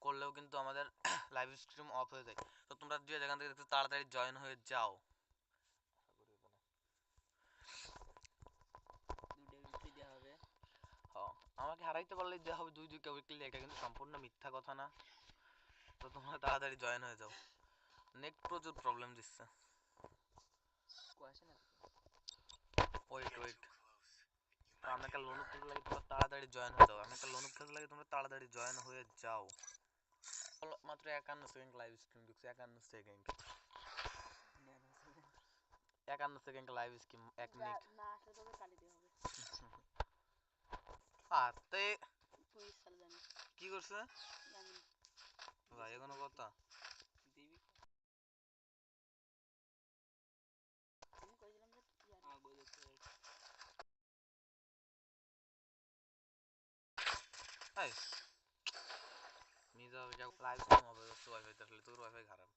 করলেও কিন্তু আমাদের লাইভ স্ট্রিম অফ হয়ে যায়। তো তোমরা যে যেখান থেকে দেখতে তাড়াতাড়ি জয়েন হয়ে যাও। দেওয়া হ্যাঁ, আমাকে হারাইতে পারলে যে হবে দুই দুইটা উইকলি এটা কিন্তু সম্পূর্ণ মিথ্যা কথা না। তো তোমরা তাড়াতাড়ি জয়েন হয়ে যাও। নেট প্রচুর প্রবলেম দিচ্ছে। ওয়েট ওয়েট আমি একটা লোন খেলতে লাগে তোমরা তাড়াতাড়ি জয়েন হয়ে যাও। আমি একটা লোন খেলতে লাগে তোমরা তাড়াতাড়ি জয়েন হয়ে যাও। মাত্র একান্ন সেকেন্ড লাইভ স্ট্রিম ঢুকছে একান্ন সেকেন্ড একান্ন সেকেন্ড লাইভ স্ট্রিম এক মিনিট সালে জানি কি করছে ভাই কোনো কথা দিবি আমি কইছিলাম যে আগে দেখতে এই মিজা হবে যাও লাইভ স্ট্রিম হবে তো ওয়াইফাই তে আসলে তোর ওয়াইফাই খারাপ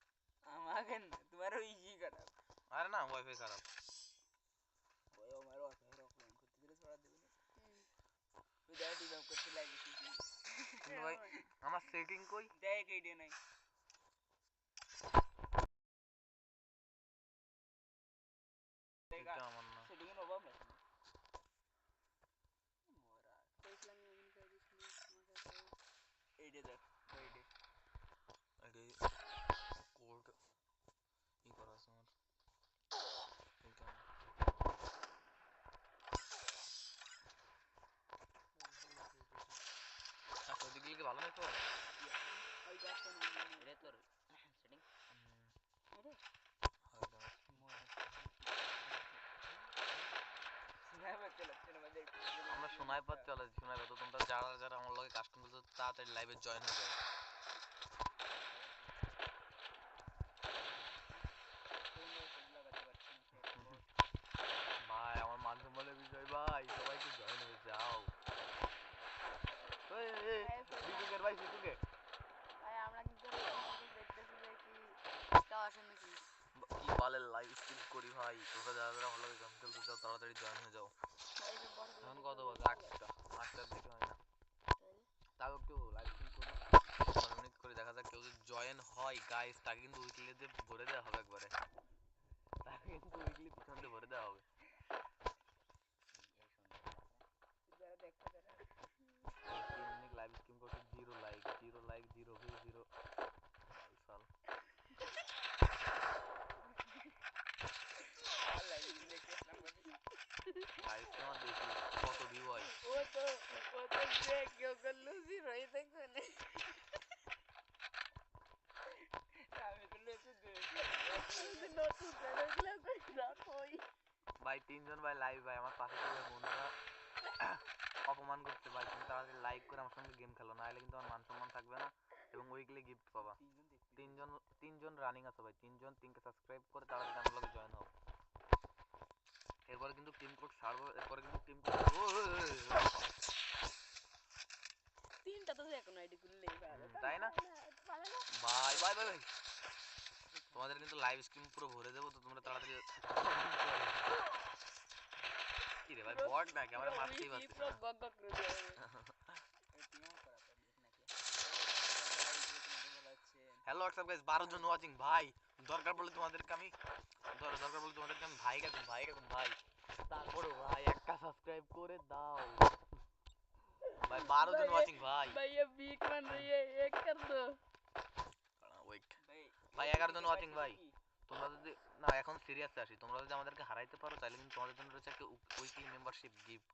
আমাকে না তোমার ওই ই খারাপ আরে না ওয়াইফাই খারাপ ওই আমার অফার অফলাইন করতে দিলে ছড়া দেবে না ওই দেখ ডিজাইন করতে লাগিয়েছি কিন্তু ভাই আমার সেটিং কই দেখ এইটা নাই এটা আমার না সেটিং এর অভাব নাই মোরা কইছিলাম আমি এমন করে দিছি তোমাকে তো এইটা দেখ এইটা আরে কোড ই করা আছে আমার এইটা আচ্ছা ওদিকে কি ভালো নেই তো ওই গাছটা নাম এটা তোর সেটিং আরে স্ন্যাপ চলে চলে আমাদের পাচ্ছি চলে শোনাই পাচ্ছি তোমরা যারা যারা আমার লগে কাস্টম করছ তাড়াতাড়ি লাইভে জয়েন হয়ে যাও ভাই আমার মান সম্মানের বিষয় ভাই সবাই একটু জয়েন হয়ে যাও সিটুকের ভাই সিটুকে ভাই আমরা কিন্তু দেখতেছি যে কি তাও আসে নাকি কি বালের লাইভ স্ট্রিম করি ভাই? তোমরা যারা যারা আমার লগে গেম খেলতে চাও তাড়াতাড়ি জয়েন হয়ে যাও। এখন কত বাজে আটটা আটটার দিকে হয় না। তাও একটু লাইভ স্ট্রিম করি দেখা যাক কেউ যদি জয়েন হয় গাইস তাকে কিন্তু উইকলিতে ভরে দেওয়া হবে একবারে। তাকে কিন্তু উইকলি পিছন ভরে দেওয়া হবে যারা দেখতে যারা তিন মিনিট লাইভ স্ট্রিম করছে zero like zero like zero view zero সাল আল্লাহ এই দেখলাম লাইভ স্ট্রিম আর দেখি কত ভিউ হয় ও তো ও তো দেখ কেউ করল জিরো এই দেখো না আমি করলে একটু দেখি নতুন চ্যানেল কই রাখোই ভাই তিনজন ভাই লাইভ ভাই আমার পাশে থেকে বন্ধুরা করছে ভাই তুমি তাড়াতাড়ি লাইক করে আমার সঙ্গে গেম খেলো না হলে কিন্তু আমার মান সম্মান থাকবে না এবং উইকলি গিফট পাবা। তিনজন তিনজন রানিং আছে ভাই তিনজন তিনকে সাবস্ক্রাইব করে তাড়াতাড়ি আমার লগে জয়েন হও। এরপরে কিন্তু টিম কোড ছাড়বো এরপরে কিন্তু টিম কোড তিনটা তো এখন আইডি খুললেই ভালো তাই না? পারে বাই বাই বাই তোমাদের কিন্তু লাইভ স্ট্রিম পুরো ভরে দেবো তো তোমরা তাড়াতাড়ি কি রে ভাই বট না ক্যামেরা মারতেই পারছিস পুরো না গগ গগ করে দেবে টিম করা তো দেখ নাকি ভালো আছে হ্যালো হোয়াটসঅ্যাপ গাইস বারো জন ওয়াচিং ভাই দরকার পড়লে তোমাদেরকে আমি দর- দরকার পড়লে তোমাদেরকে আমি ভাই কাকুন ভাই কাকুন ভাই তারপরে ভাই একটা সাবস্ক্রাইব করে দাও ভাই বারো জন ওয়াচিং ভাই भैया बीक बन रही है एक कर दो ওয়েট ভাই ভাই এগারো জন ওয়াচিং ভাই তোমরা যদি না, এখন সিরিয়াসে আসি তোমরা যদি আমাদেরকে হারাইতে পারো, তাহলে কিন্তু তোমাদের জন্য রয়েছে একটা উইকলি মেম্বারশিপ গিফট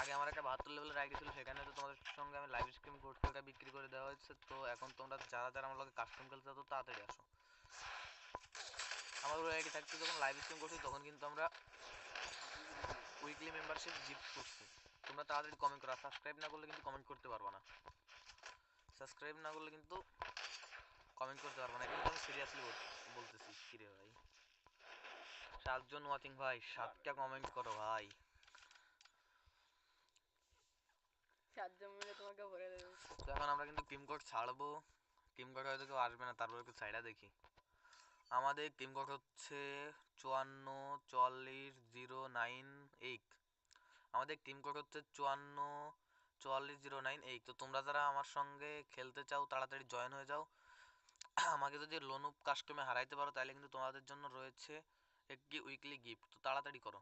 আগে আমার একটা বাহাত্তর লেভেলের আইডি ছিল, সেখানে তো তোমাদের সঙ্গে আমি লাইভ স্ট্রিম করতে ওটা বিক্রি করে দেওয়া হয়েছে। তো এখন তোমরা যারা যারা আমার লগে কাস্টম খেলতে তো তাড়াতাড়ি আসো। আমার ওই আইডি থাকতে যখন লাইভ স্ট্রিম করছি, তখন কিন্তু আমরা উইকলি মেম্বারশিপ গিফট করছি। তোমরা তাড়াতাড়ি কমেন্ট করো। সাবস্ক্রাইব না করলে কিন্তু কমেন্ট করতে পারব না। সাবস্ক্রাইব না করলে কিন্তু কমেন্ট করতে পারব না। কিন্তু আমি সিরিয়াসলি বলতেছি? কি রে ভাই? সাতজন ওয়াচিং ভাই সাতটা কমেন্ট করো ভাই। সাতজন মিলে তোমাকে ভরে দেবে। তো এখন আমরা কিন্তু টিম কোড ছাড়বো। টিম কোড হয়তো কেউ আসবে না তারপর একটু সাইডা দেখি। আমাদের টিম কোড হচ্ছে চুয়ান্ন চুয়াল্লিশ জিরো নাইন এইট আমাদের টিম কোড হচ্ছে চুয়ান্ন চুয়াল্লিশ জিরো নাইন এই তো তোমরা যারা আমার সঙ্গে খেলতে চাও তাড়াতাড়ি জয়েন হয়ে যাও। আমাকে যদি লোনুপ কাস্টমে হারাইতে পারো, তাহলে কিন্তু তোমাদের জন্য রয়েছে একটি উইকলি গিফট তো তাড়াতাড়ি করো।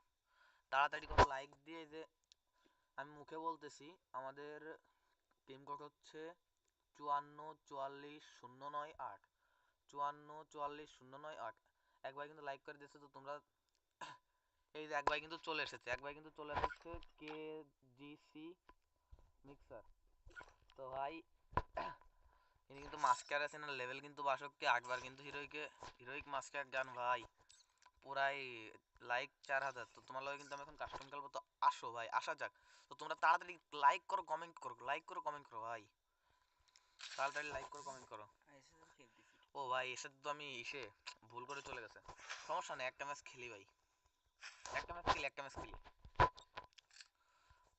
তাড়াতাড়ি করো। লাইক দিয়ে যে আমি মুখে বলতেছি, আমাদের টিম কোড হচ্ছে চুয়ান্ন চুয়াল্লিশ শূন্য নয় আট। চুয়ান্ন চুয়াল্লিশ শূন্য নয় আট। এক ভাই কিন্তু লাইক করে দিয়েছে তো তোমরা এই যে এক ভাই কিন্তু চলে এসেছে। এক ভাই কিন্তু চলে এসেছে কে জি সি মিক্সার তো ভাই ইনি কিন্তু মাস্কার আছেন লেভেল কিন্তু বাসককে আটবার কিন্তু হিরোইকে হিরোইক মাস্কার গান ভাই। পুরাই লাইক চার হাজার। তো তোমার লগে কিন্তু আমি এখন কাস্টম খেলব। তো আসো ভাই আসা যাক। তো তোমরা তাড়াতাড়ি লাইক করো কমেন্ট করো। লাইক করো কমেন্ট করো ভাই। তাড়াতাড়ি লাইক করো কমেন্ট করো। ও ভাই এসে তো আমি এসে ভুল করে চলে গেছে। সমস্যা নেই একটা ম্যাচ খেলি ভাই। একটা ম্যাচ খেলি একটা ম্যাচ খেলি।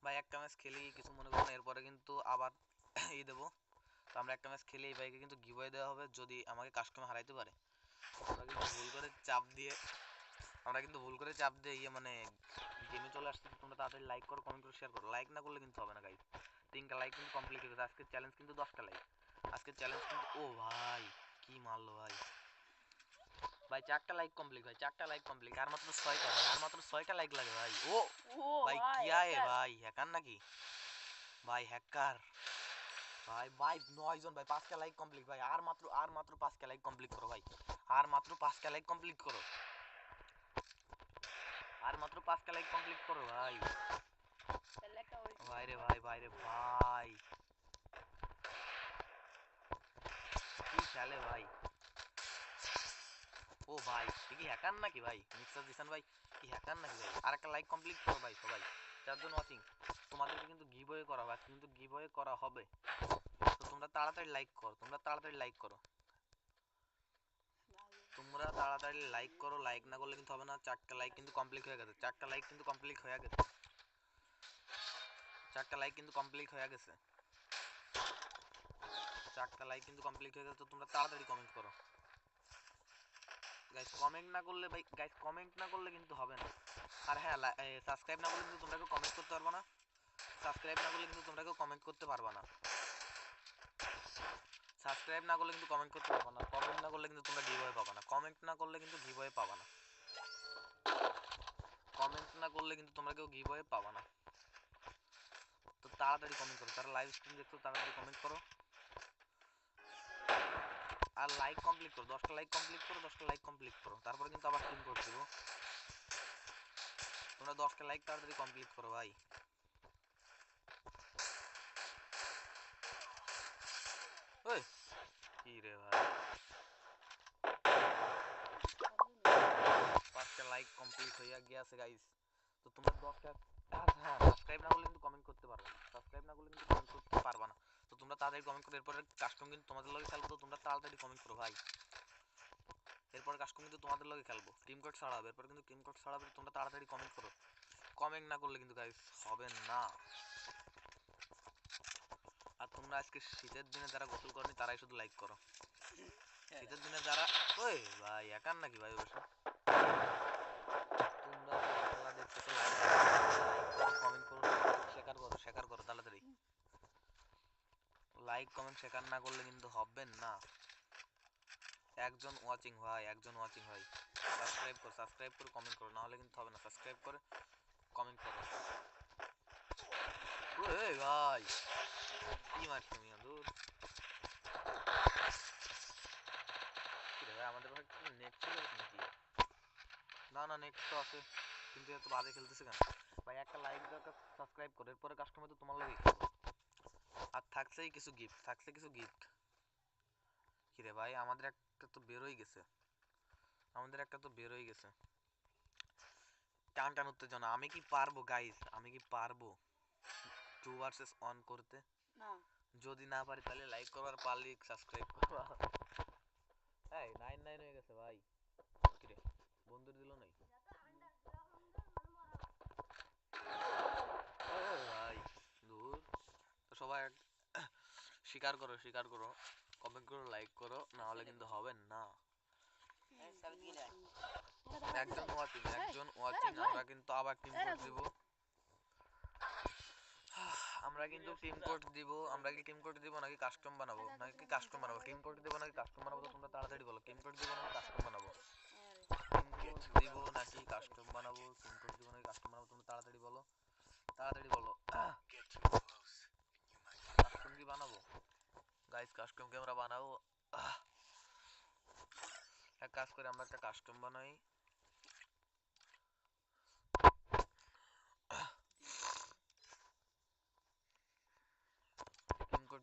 ভাই একটা ম্যাচ খেলি কিছু মনে করুন এরপরে কিন্তু আবার এই দেবো। তো আমরা একটা ম্যাচ খেলে এই ভাইকে কিন্তু গিভওয়ে দেওয়া হবে যদি আমাকে কাস্টমার হারাইতে পারে। আমরা কিন্তু ভুল করে চাপ দিয়ে আমরা কিন্তু ভুল করে চাপ দিয়ে ইয়ে মানে গেমে চলে আসছি। তোমরা তাড়াতাড়ি লাইক করো কমেন্ট করো শেয়ার করো। লাইক না করলে কিন্তু হবে না গাইজ তিনটা লাইক কিন্তু কমপ্লিট হয়ে গেছে। আজকের চ্যালেঞ্জ কিন্তু দশটা লাইক আজকের চ্যালেঞ্জ কিন্তু ও ভাই কি মারলো ভাই। ভাই চারটা লাইক কমপ্লিট ভাই চারটা লাইক কমপ্লিট আর মাত্র ছয়টা ভাই আর মাত্র ছয়টা লাইক লাগে ভাই। ও ও ভাই কি আয় ভাই হ্যাকার নাকি? ভাই হ্যাকার ভাই ভাই, নয়জন, ভাই, পাঁচটা লাইক কমপ্লিট ভাই। আর মাত্র আর মাত্র পাঁচটা লাইক কমপ্লিট করো, ভাই। আর মাত্র পাঁচটা লাইক কমপ্লিট করো। আর মাত্র পাঁচটা লাইক কমপ্লিট করো, ভাই। ভাই রে, ভাই ভাই রে, ভাই। কি খেলে, ভাই? ও, ভাই কি হ্যাকার নাকি, ভাই? মিক্সার দিশান ভাই, কি হ্যাকার নাকি, ভাই? আর একটা লাইক কমপ্লিট করো, ভাই, সবাই। চারজন ওয়াচিং তোমাদেরকে কিন্তু গিভওয়ে করা হবে কিন্তু গিভওয়ে করা হবে। তো তোমরা তাড়াতাড়ি লাইক করো, তোমরা তাড়াতাড়ি লাইক করো। তোমরা তাড়াতাড়ি লাইক করো লাইক না করলে কিন্তু হবে না, চারটা লাইক কিন্তু কমপ্লিট হয়ে গেছে। চারটা লাইক কিন্তু কমপ্লিট হয়ে গেছে। চারটা লাইক কিন্তু কমপ্লিট হয়ে গেছে। চারটা লাইক কিন্তু কমপ্লিট হয়ে গেছে, তো তোমরা তাড়াতাড়ি কমেন্ট করো। গাইস কমেন্ট না করলে ভাই গাইস কমেন্ট না করলে কিন্তু হবে না। আর হ্যাঁ সাবস্ক্রাইব না করলে কিন্তু তোমরা কেউ কমেন্ট করতে পারবে না। সাবস্ক্রাইব না করলে কিন্তু তোমরা কেউ কমেন্ট করতে পারবে না। সাবস্ক্রাইব না করলে কিন্তু কমেন্ট করতে পারবে না। কমেন্ট না করলে কিন্তু তোমরা গিভওয়ে পাবে না। কমেন্ট না করলে কিন্তু গিভওয়ে পাবে না। কমেন্ট না করলে কিন্তু তোমরা কেউ গিভওয়ে পাবে না। তো তাড়াতাড়ি কমেন্ট করো। তারা লাইভ স্ট্রিম দেখছ, তাড়াতাড়ি কমেন্ট করো। আর লাইক কমপ্লিট করো। দশটা লাইক কমপ্লিট করো, দশটা লাইক কমপ্লিট করো। তারপরে কিন্তু আবার টিম করে দেবো। তোমরা দশটা লাইক তাড়াতাড়ি কমপ্লিট করো ভাই। কি রে ভাই? পাঁচটা লাইক কমপ্লিট হইয়া গিয়েছে গাইস তো তোমরা দশটা হ্যাঁ সাবস্ক্রাইব না করলে কিন্তু কমেন্ট করতে পারবে না। সাবস্ক্রাইব না করলে কিন্তু কমেন্ট করতে পারবে না। তো তোমরা তাড়াতাড়ি কমেন্ট করো, এরপরে কাস্টম কিন্তু তোমাদের লগে খেলব, তো তোমরা তাড়াতাড়ি কমেন্ট করো, ভাই। এরপরে কাস্টম কিন্তু তোমাদের লগে খেলব। টিম কোড ছাড়াবে এরপর কিন্তু টিম কোড ছাড়াবে তো তোমরা তাড়াতাড়ি কমেন্ট করো। কমেন্ট না করলে কিন্তু গাইস হবে না। আর তোমরা আজকে শীতের দিনে যারা গোসল করনি, তারাই শুধু লাইক করো। শীতের দিনে যারা ওই ভাই, একার নাকি ভাই বসে তোমরা খেলা দেখতেছো লাইক করো কমেন্ট করো শেয়ার করো শেয়ার করো, তাড়াতাড়ি। লাইক কমেন্ট শেয়ার না করলে কিন্তু হবে না। একজন ওয়াচিং হয়, একজন ওয়াচিং হয়। সাবস্ক্রাইব করো সাবস্ক্রাইব করে কমেন্ট করো না হলে কিন্তু হবে না। সাবস্ক্রাইব করে কমেন্ট করো। ভাই, কি মারছো মিয়া দূর ভাই, আমাদের ভাই নেট ছিল নাকি? না না নেট তো আছে, কিন্তু এত বাজে খেলতেছে কেন? ভাই, একটা লাইক একটা সাবস্ক্রাইব করো, এরপরে কাস্টমার তো তোমার লাগে। আর থাকছেই কিছু গিফট থাকছে কিছু গিফট কি রে ভাই, আমাদের একটা তো বেরোই গেছে। আমাদের একটা তো বেরোই গেছে। টান টান উত্তেজনা। আমি কি পারব গাইস আমি কি পারব? টু ভার্সেস অন করতে? না। যদি না পারি তাহলে লাইক পারলে সাবস্ক্রাইব করবা এই নাইন নাইন হয়ে গেছে ভাই। কিরে বন্ধু দিল নাই ভাই দূর। তো সবাই স্বীকার করো স্বীকার করো। কমেন্ট করো লাইক করো না হলে কিন্তু হবে না। একজন ওয়াচিং একজন ওয়াচিং আমরা কিন্তু আবার টিম করে দিব। আমরা কিন্তু টিম কোড দিব আমরা কি টিম কোড দিব নাকি কাস্টম বানাবো? নাকি কাস্টম বানাবো? টিম কোড দিব নাকি কাস্টম বানাবো? তোমরা তাড়াতাড়ি বলো টিম কোড দিব নাকি কাস্টম বানাবো? টিম কোড দিব নাকি কাস্টম বানাবো? টিম কোড দিব নাকি কাস্টম বানাবো? তোমরা তাড়াতাড়ি বলো তাড়াতাড়ি বলো কাস্টম কি বানাবো কাস্টম আমরা বানাবো এক কাজ করে, আমরা একটা কাস্টম বানাই।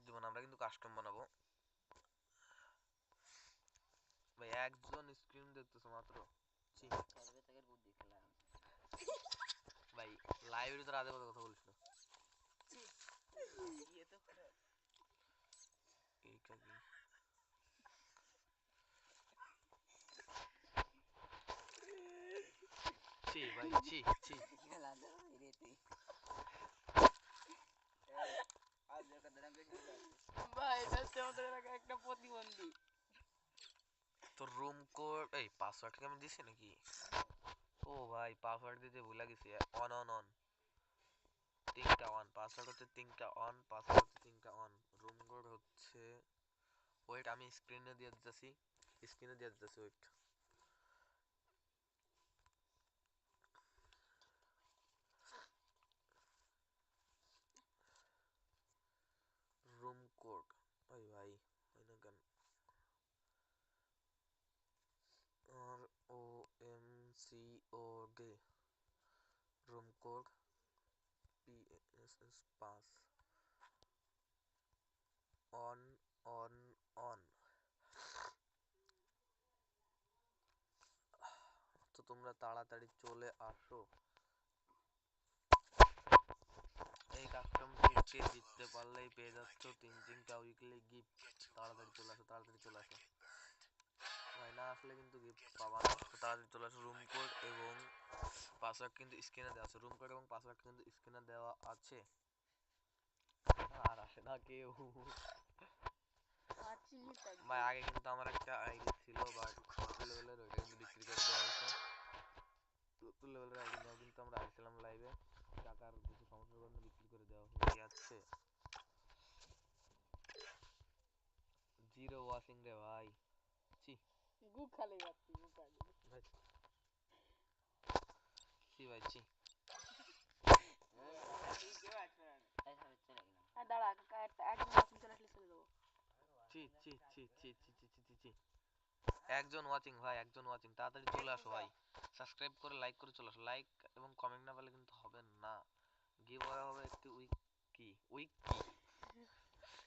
দিব না, আমরা কিন্তু কাস্টম বানাবো। ভাই, একজন স্ক্রিন দেখতেছো মাত্র। ভাই লাইভের ভিতরে আজে কথা বলছিল ইয়ে তো খারাপ। এইটা কি ছি ভাই ছি ছি। তো ভাই এটা আমাদের এলাকার একটা প্রতিবন্ধী। তোর রুম কোড এই পাসওয়ার্ড কি আমি দিছি নাকি? ও ভাই পাসওয়ার্ড দিতে ভুলে গেছি। অন অন অন তিনটা অন পাসওয়ার্ড হচ্ছে তিনটা অন পাসওয়ার্ড হচ্ছে তিনটা অন রুম কোড হচ্ছে ওয়েট আমি স্ক্রিনে দিয়ে দিতেছি। স্ক্রিনে দিয়ে দিতেছি wait ओडे room code P S S pass on তো তোমরা তাড়াতাড়ি চলে আসো। এই কাস্টমকে জিততে পারলেই পেয়ে যাচ্ছ তিন তিনটা উইকলি গিফট তাড়াতাড়ি চলে আসো, তাড়াতাড়ি চলে আসো। না আসলে কিন্তু গিফট পাবা না তো তাড়াতাড়ি চলে আসো রুম কোড এবং পাসওয়ার্ড কিন্তু স্ক্রিনে দেওয়া আছে রুম কোড এবং পাসওয়ার্ড কিন্তু স্ক্রিনে দেওয়া আছে আর আসে না কেউ আর চিনি থাকবে ভাই আগে কিন্তু আমার একটা আইডি ছিল বাট লেভেলের ওইটা কিন্তু বিক্রি করে দেওয়া হয়েছে লেভেলের আইডি নিয়েও কিন্তু আমরা আসছিলাম লাইভে টাকার কিছু সমস্যার কারণে বিক্রি করে দেওয়া হয়ে যাচ্ছে জিরো ওয়াশিং রে ভাই একজন ওয়াচিং ভাই একজন ওয়াচিং তাড়াতাড়ি চলে আসো ভাই। সাবস্ক্রাইব করে লাইক করে চলে আসো। লাইক এবং কমেন্ট না পেলে কিন্তু হবে না। গিভ হবে একটি উইক কি উইক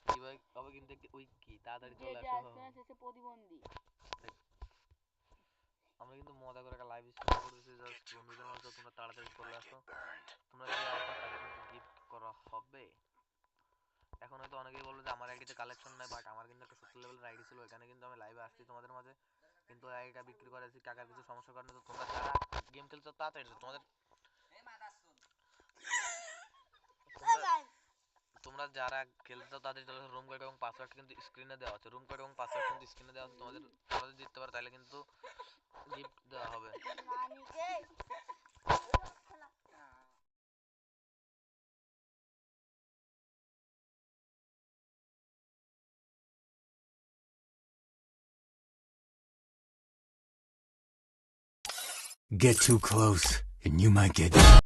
কি হবে কিন্তু একটি উইক কি তাড়াতাড়ি চলে আসো। প্রতিবন্ধী। আমরা কিন্তু মজা করে একটা লাইভ স্ট্রিম করতেছি জাস্ট বন্ধুদের মাঝে তোমরা তাড়াতাড়ি চলে আসো। তোমরা যে আসো তাকে কিন্তু গিফট করা হবে? এখন হয়তো অনেকেই বলবে যে আমার আইডিতে কালেকশন নাই বাট আমার কিন্তু একটা সত্তর লেভেলের আইডি ছিল এখানে কিন্তু আমি লাইভে আসছি তোমাদের মাঝে। কিন্তু আইডিটা বিক্রি করেছি টাকার কিছু সমস্যার কারণে তো তোমরা যারা গেম খেলছো তাড়াতাড়ি তোমাদের এই মাদাসুন তোমরা- তোমরা যারা খেলছো তাদের রুম কোড এবং পাসওয়ার্ড কিন্তু স্ক্রিনে দেওয়া আছে রুম কোড এবং পাসওয়ার্ড কিন্তু স্ক্রিনে দেওয়া আছে তোমাদের তোমাদের জিততে পারো তাহলে কিন্তু গিফট দেওয়া হবে নানিকে Get too close, and you might get.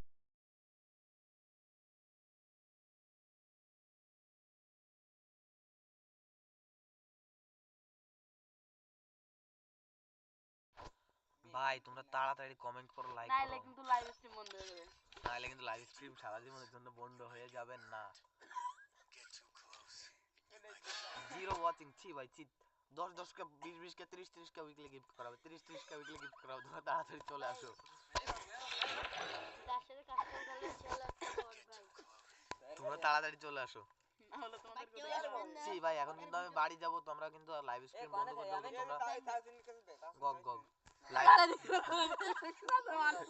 ভাই তোমরা তাড়াতাড়ি কমেন্ট করো লাইক নাইলে করো। কিন্তু লাইভ স্ট্রিম বন্ধ হয়ে যাবে। নাহলে কিন্তু লাইভ স্ট্রিম সারা জীবনের জন্য বন্ধ হয়ে যাবে না। জিরো ওয়াচিং ছি ভাই ছি। দশ দশ কে বিশ বিশ কে তিরিশ তিরিশ কে উইকলি গিফট করা হবে তিরিশ তিরিশ কে উইকলি গিফট করা হবে তোমরা তাড়াতাড়ি চলে আসো। তোমরা তাড়াতাড়ি চলে আসো। ছি ভাই এখন কিন্তু আমি বাড়ি যাব তোমরা কিন্তু লাইভ স্ট্রিম বন্ধ করে দেবো তোমরা গগ গগ। 来。看看你看看看看看看